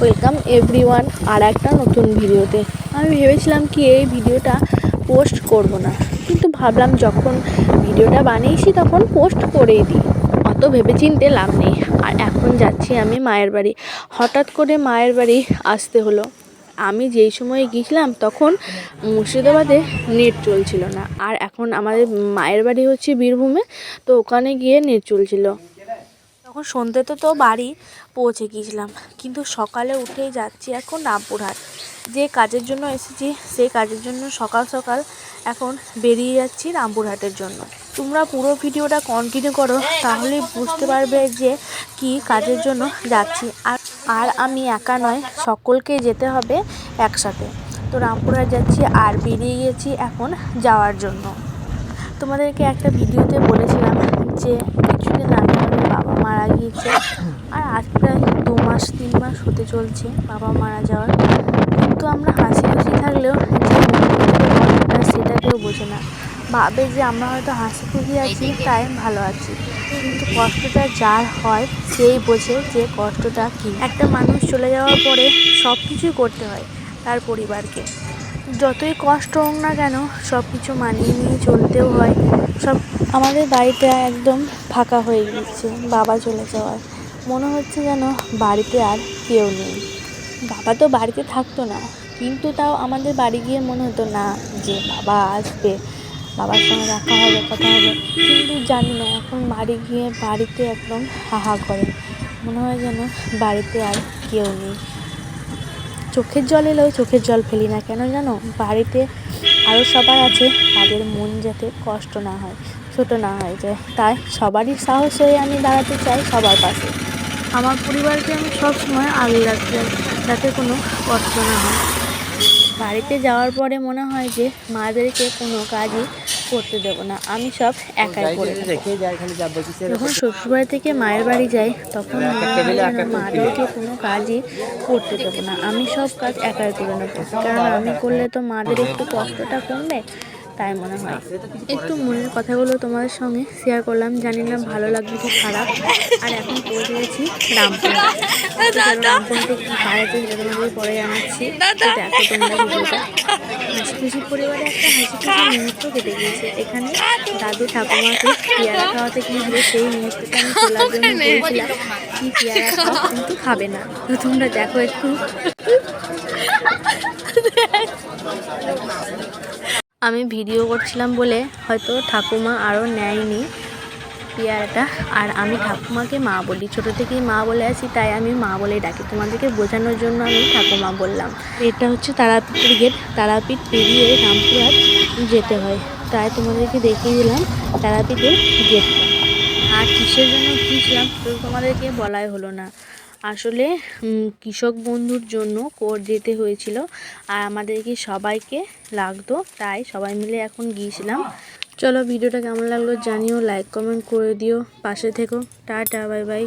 Welcome everyone আর একটা নতুন ভিডিওতে। আমি ভেবেছিলাম কি এই ভিডিওটা পোস্ট করব না, কিন্তু ভাবলাম যখন ভিডিওটা বানিয়েছি তখন পোস্ট করেই দিই। অত ভেবেচিন্তে লাভ নেই। আর এখন যাচ্ছি আমি মায়ের বাড়ি। হঠাৎ করে মায়ের বাড়ি আসতে হলো। আমি যেই সময় গিয়েছিলাম তখন মুর্শিদাবাদে নেট চলছিল না। আর এখন আমাদের মায়ের বাড়ি হচ্ছে বীরভূমে, তো ওখানে গিয়ে নেট চলছিল। তখন সন্ধ্যেতে তো বাড়ি পৌঁছে গিয়েছিলাম। কিন্তু সকালে উঠেই যাচ্ছি এখন রামপুরহাট। যে কাজের জন্য এসেছি সেই কাজের জন্য সকাল সকাল এখন বেরিয়ে যাচ্ছি রামপুরহাটের জন্য। তোমরা পুরো ভিডিওটা কন্টিনিউ করো তাহলেই বুঝতে পারবে যে কি কাজের জন্য যাচ্ছি। আর আর আমি একা নয় সকলকে যেতে হবে একসাথে। তো রামপুরহাট যাচ্ছি আর বেরিয়ে গেছি এখন যাওয়ার জন্য। তোমাদেরকে একটা ভিডিওতে বলেছিলাম যে কিছুদিন মারা গিয়েছে। আর আজ প্রায় দু মাস, তিন মাস হতে চলছে বাবা মারা যাওয়ার। কিন্তু আমরা হাসি খুশি থাকলেও সেটা কেউ বোঝে না। ভাবে যে আমরা হয়তো হাসি খুশি আছি, তাই ভালো আছি। কিন্তু কষ্টটা যার হয়, সেই বোঝে যে কষ্টটা কী। একটা মানুষ চলে যাওয়ার পরে সব কিছুই করতে হয় তার পরিবারকে। যতই কষ্ট হোক না কেন সব কিছু মানিয়ে নিয়ে চলতেও হয়। সব আমাদের বাড়িটা একদম ফাঁকা হয়ে গিয়েছে, বাবা চলে যাওয়ার। মনে হচ্ছে যেন বাড়িতে আর কেউ নেই। বাবা তো বাড়িতে থাকতো না, কিন্তু তাও আমাদের বাড়ি গিয়ে মনে হতো, না, যে বাবা আসবে, বাবার সঙ্গে দেখা হবে, কথা হবে। কিন্তু জানি না, এখন বাড়ি গিয়ে বাড়িতে একদম হাহা করে। মনে হয় যেন বাড়িতে আর কেউ নেই। চোখের জল এলেও চোখের জল ফেলি না কেন জানো? বাড়িতে আরও সবার আছে, তাদের মন যাতে কষ্ট না হয়, ছোটো না হয়ে যায় তাই সবারই সাহস হয়ে আমি দাঁড়াতে চাই সবার পাশে। আমার পরিবারকে আমি সব সময় আগলে রাখতে যাতে কোনো কষ্ট না হয়। বাড়িতে যাওয়ার পরে মনে হয় যে, মাদেরকে কোনো কাজই করতে দেবো না। আমি সব একাই করে যখন শ্বশুরবাড়ি থেকে মায়ের বাড়ি যাই তখন মাকে মাদেরকে কোনো কাজই করতে দেবো না। আমি সব কাজ একাই করে নেব। কারণ আমি করলে তো মাদের একটু কষ্টটা কমবে। তাই মনে হয়। একটু মনের কথাগুলো তোমাদের সঙ্গে শেয়ার করলাম। জানি না ভালো লাগবে কি খারাপ। আর এখন পৌঁছে গেছি রামপুর। রামপুরতে কি বাড়াতে সেটা তোমাদের পরে জানাচ্ছি। দেখো তোমরা ভিডিওটা হাসি খুশি পরিবারে একটা হাসি খুশি মুহূর্ত কেটে গিয়েছে। এখানে দাদু ঠাকুমাকে পেয়ারা খাওয়াতে গিয়েছিল সেই মুহূর্তটা আমি তোলার জন্য বলছিলাম। কি পেয়ারা খাওয়া কিন্তু খাবে না। তো তোমরা দেখো একটু। আমি ভিডিও করছিলাম বলে হয়তো ঠাকুমা আরও নেয়নি পেয়ারাটা। আর আমি ঠাকুমাকে মা বলি, ছোটো থেকেই মা বলে আছি তাই আমি মা বলেই ডাকি। তোমাদেরকে বোঝানোর জন্য আমি ঠাকুমা বললাম। এটা হচ্ছে তারাপীঠের গেট। তারাপীঠ পেরিয়ে রামপুরহাট যেতে হয়। তাই তোমাদেরকে দেখিয়ে দিলাম তারাপীঠের গেটটা। আর কিসের জন্য গিয়েছিলাম তো তোমাদেরকে বলাই হলো না। আসলে কৃষক বন্ধুর জন্য কর যেতে হয়েছিল। আর আমাদেরকে সবাইকে লাগতো, তাই সবাই মিলে এখন গিয়েছিলাম। চলো, ভিডিওটা কেমন লাগল জানিও লাইক কমেন্ট করে দিও। পাশে থেকো। Tata bye bye